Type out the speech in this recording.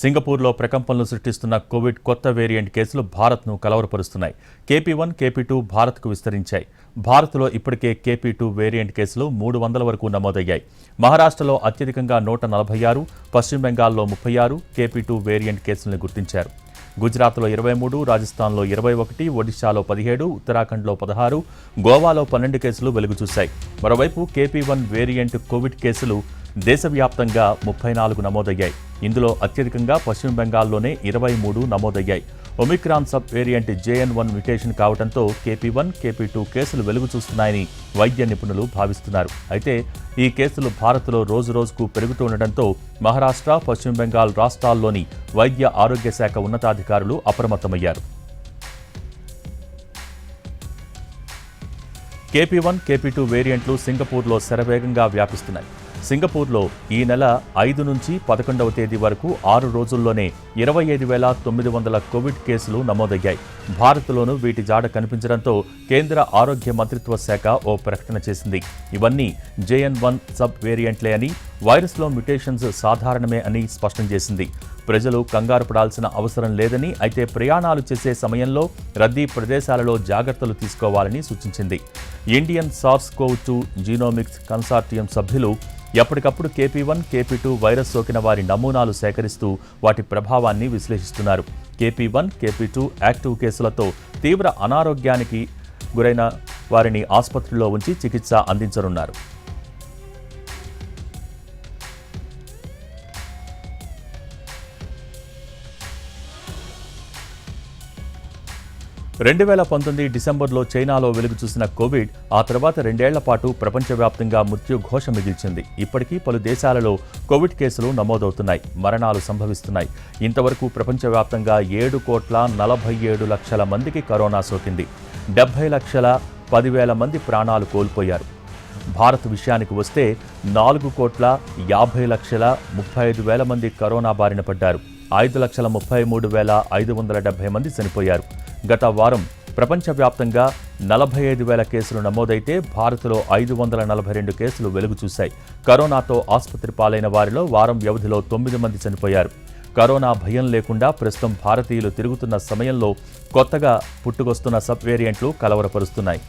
సింగపూర్లో ప్రకంపనలు సృష్టిస్తున్న కోవిడ్ కొత్త వేరియంట్ కేసులు భారత్ను కలవరపరుస్తున్నాయి. కేపీ వన్ కేపీ టూ భారత్కు విస్తరించాయి. భారత్లో ఇప్పటికే కేపీ టూ వేరియంట్ కేసులు మూడు వందల వరకు నమోదయ్యాయి. మహారాష్ట్రలో అత్యధికంగా నూట నలభై ఆరు పశ్చిమ బెంగాల్లో ముప్పై ఆరు కేపీ టూ వేరియంట్ కేసులను గుర్తించారు. గుజరాత్లో ఇరవై మూడు రాజస్థాన్లో ఇరవై ఒకటి ఒడిశాలో పదిహేడు ఉత్తరాఖండ్లో పదహారు గోవాలో పన్నెండు కేసులు వెలుగుచూశాయి మరోవైపు కేపీ వన్ వేరియంట్ కోవిడ్ కేసులు దేశవ్యాప్తంగా ముప్పై నాలుగు నమోదయ్యాయి. ఇందులో అత్యధికంగా పశ్చిమ బెంగాల్లోనే ఇరవై మూడు నమోదయ్యాయి. Omicron sub variant JN one mutation కావడంతో కేపీ వన్ కేపీ టూ కేసులు వెలుగు చూస్తున్నాయని వైద్య నిపుణులు భావిస్తున్నారు. అయితే ఈ కేసులు భారత్లో రోజు రోజుకు పెరుగుతుండటంతో మహారాష్ట్ర పశ్చిమ బెంగాల్ రాష్ట్రాల్లోని వైద్య ఆరోగ్య శాఖ ఉన్నతాధికారులు అప్రమత్తమయ్యారు. కేపీ వన్ కేపీ టూ వేరియంట్లు సింగపూర్లో శరవేగంగా వ్యాపిస్తున్నాయి. సింగపూర్లో ఈ నెల ఐదు నుంచి పదకొండవ తేదీ వరకు ఆరు రోజుల్లోనే ఇరవై ఐదు వేల తొమ్మిది వందల కోవిడ్ కేసులు నమోదయ్యాయి. భారత్లోనూ వీటి జాడ కనిపించడంతో కేంద్ర ఆరోగ్య మంత్రిత్వ శాఖ ఓ ప్రకటన చేసింది. ఇవన్నీ జేఎన్ వన్ సబ్ వేరియంట్లే అని వైరస్లో మ్యుటేషన్స్ సాధారణమే అని స్పష్టం చేసింది. ప్రజలు కంగారు పడాల్సిన అవసరం లేదని అయితే ప్రయాణాలు చేసే సమయంలో రద్దీ ప్రదేశాలలో జాగ్రత్తలు తీసుకోవాలని సూచించింది. Indian SARS CoV two genomics consortium సభ్యులు ఎప్పటికప్పుడు KP one KP two virus సోకిన వారి నమూనాలు సేకరిస్తూ వాటి ప్రభావాన్ని విశ్లేషిస్తున్నారు. KP one KP two active కేసులతో తీవ్ర అనారోగ్యానికి గురైన వారిని ఆసుపత్రిలో ఉంచి చికిత్స అందించనున్నారు. రెండు వేల పంతొమ్మిది డిసెంబర్లో చైనాలో వెలుగు చూసిన కోవిడ్ ఆ తర్వాత రెండేళ్ళ పాటు ప్రపంచవ్యాప్తంగా మృత్యుఘోష మిగిల్చింది. ఇప్పటికీ పలు దేశాలలో కోవిడ్ కేసులు నమోదవుతున్నాయి మరణాలు సంభవిస్తున్నాయి. ఇంతవరకు ప్రపంచవ్యాప్తంగా ఏడు కోట్ల నలభై ఏడు లక్షల మందికి కరోనా సోకింది. డెబ్బై లక్షల పదివేల మంది ప్రాణాలు కోల్పోయారు. భారత్ విషయానికి వస్తే నాలుగు కోట్ల యాభై లక్షల ముప్పై ఐదు వేల మంది కరోనా బారిన పడ్డారు. ఐదు లక్షల ముప్పై మూడు వేల ఐదు వందల డెబ్బై మంది చనిపోయారు. గత వారం ప్రపంచవ్యాప్తంగా నలభై ఐదు వేల కేసులు నమోదైతే భారత్లో ఐదు వందల నలభై రెండు కేసులు వెలుగు చూశాయి. కరోనాతో ఆసుపత్రి పాలైన వారిలో వారం వ్యవధిలో తొమ్మిది మంది చనిపోయారు. కరోనా భయం లేకుండా ప్రస్తుతం భారతీయులు తిరుగుతున్న సమయంలో కొత్తగా పుట్టుకొస్తున్న సబ్ వేరియంట్లు కలవరపరుస్తున్నాయి.